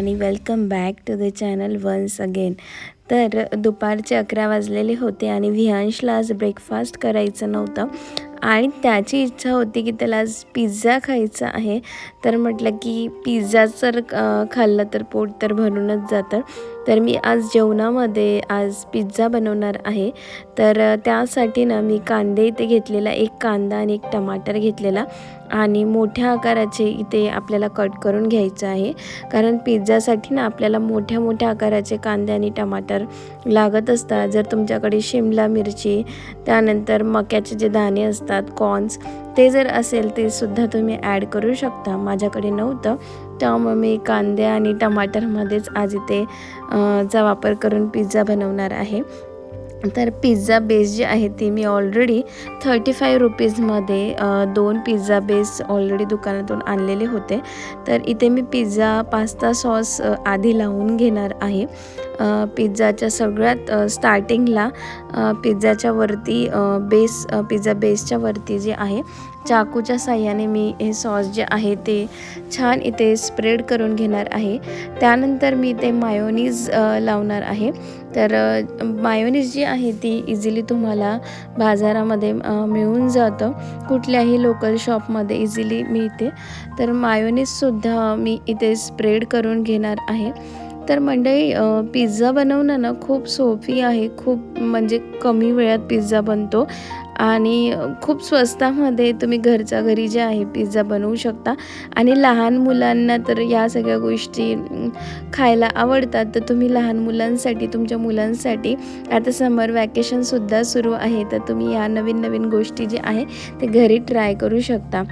आणि welcome back to the channel once again तर दुपारचे अकरा वाजलेले होते आणि विहांशला आज ब्रेकफास्ट करायचं नव्हतं. आणि त्याची इच्छा होती की त्याला आज पिझ्झा खायचा आहे. तर म्हटलं की पिझ्झा जर खाल्लं तर पोट तर भरूनच जातं. तर मी आज जेवणामध्ये आज पिझ्झा बनवणार आहे. तर त्यासाठी ना मी कांदे इथे घेतलेला एक कांदा आणि एक टमाटर घेतलेला आणि मोठ्या आकाराचे इथे आपल्याला कट करून घ्यायचं आहे. कारण पिझ्झासाठी ना आपल्याला मोठ्या मोठ्या आकाराचे कांदे आणि टमाटर लागत असतात. जर तुमच्याकडे शिमला मिरची त्यानंतर मक्याचे जे दाणे असतात कॉर्न्स ते जर असेल ते सुद्धा तुम्ही ॲड करू शकता. माझ्याकडे नव्हतं. त्यामुळे मी कांदे आणि टमाटरमध्येच आज इथे चा वापर करून पिझ्झा बनवणार आहे. तर पिझ्झा बेस जी आहे ती मी ऑलरेडी थर्टी फाय रुपीजमध्ये दोन पिझ्झा बेस ऑलरेडी दुकानातून आणलेले होते. तर इथे मी पिझ्झा पास्ता सॉस आधी लावून घेणार आहे. पिझ्झाच्या सगळ्यात स्टार्टिंगला पिझ्झाच्या वरती बेस पिझ्झा बेसच्या वरती जे आहे चाकूच्या साह्याने मी हे सॉस जे आहे ते छान इथे स्प्रेड करून घेणार आहे. त्यानंतर मी ते मायोनीज लावणार आहे. तर मायोनीज जी आहे ती इझिली तुम्हाला बाजारामध्ये मिळून जातं. कुठल्याही लोकल शॉपमध्ये इझिली मिळते. तर मायोनीजसुद्धा मी इथे स्प्रेड करून घेणार आहे. तर मंडळी पिझ्झा बनवणं ना खूप सोपी आहे. खूप म्हणजे कमी वेळात पिझ्झा बनतो आणि खूप स्वस्तामध्ये तुम्ही घरच्या घरी जे आहे पिझ्झा बनवू शकता. आणि लहान मुलांना तर या सगळ्या गोष्टी खायला आवडतात. तर तुम्ही लहान मुलांसाठी तुमच्या मुलांसाठी आता समर वॅकेशनसुद्धा सुरू आहे. तर तुम्ही या नवीन नवीन गोष्टी जे आहे ते घरी ट्राय करू शकता.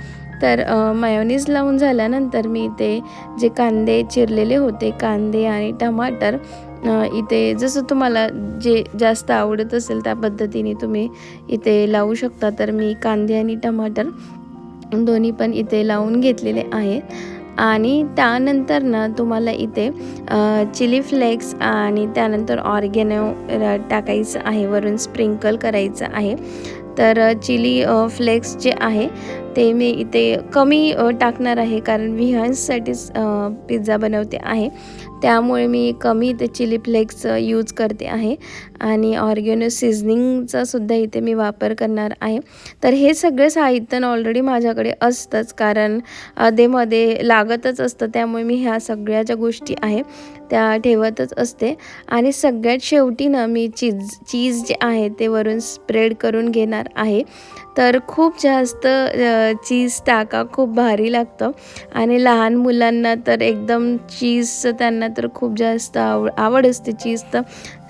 तर मायोनीज लावून झाल्यानंतर मी इथे जे कांदे चिरलेले होते कांदे आणि टमाटर इथे जसं तुम्हाला जे जास्त आवडत असेल त्या पद्धतीने तुम्ही इथे लावू शकता. तर मी कांदे आणि टमाटर दोन्ही पण इथे लावून घेतलेले आहेत. आणि त्यानंतर ना तुम्हाला इथे चिली फ्लेक्स आणि त्यानंतर ऑर्गेनो टाकायचं आहे वरून स्प्रिंकल करायचं आहे. तर चिली फ्लेक्स जे आहे ते मी इथे कमी टाकणार आहे कारण विहांससाठीच पिझ्झा बनवते आहे. त्यामुळे मी कमी इथे चिली फ्लेक्स यूज करते आहे. आणि ऑर्गेनो सिझनिंगचा सुद्धा इथे मी वापर करणार आहे. तर हे सगळे साहित्य ऑलरेडी माझ्याकडे असतंच कारण अधेमध्ये लागतच असतं. त्यामुळे मी ह्या सगळ्या ज्या गोष्टी आहे त्या ठेवतच असते. आणि सगळ्यात शेवटी ना मी चीज चीज जे आहे ते वरून स्प्रेड करून घेणार आहे. तर खूप जास्त चीज टाका खूप भारी लागतं. आणि लहान मुलांना तर एकदम चीजचं त्यांना तर खूप जास्त आव आवड असते चीज तर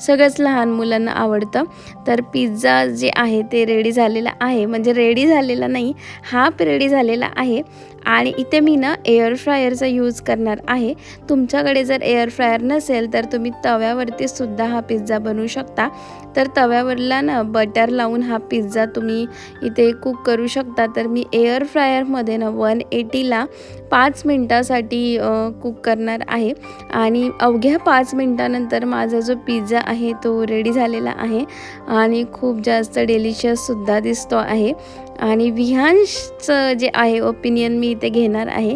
सगळंच लहान मुलांना आवडतं. तर पिझ्झा जे आहे ते रेडी झालेला आहे. म्हणजे रेडी झालेला नाही हाफ रेडी झालेला आहे. आणि इथे मी ना एअर फ्रायरचा यूज करणार आहे. तुमच्याकडे जर एअर फ्रायर नसेल तर तुम्ही तव्यावरती सुद्धा हा पिझ्झा बनवू शकता. तर तव्यावरला ना बटर लावून हा पिझ्झा तुम्ही इथे कुक करू शकता. तर मी एअर फ्रायरमध्ये ना वन एटीला पाच मिनटासाठी कुक करणार आहे. आणि अवघ्या पाच मिनटानंतर माझा जो पिझ्झा आहे तो रेडी झालेला आहे. आणि खूप जास्त डेलिशियससुद्धा दिसतो आहे. आणि विहांशचं जे आहे ओपिनियन मी इथे घेणार आहे.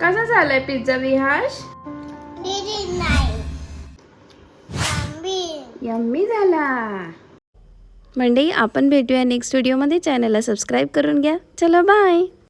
कसा झालाय पिझ्झा विहांश. यम्मी झाला. मंडई आपण भेटूया नेक्स्ट व्हिडिओमध्ये चॅनलला सबस्क्राईब करून घ्या. चलो बाय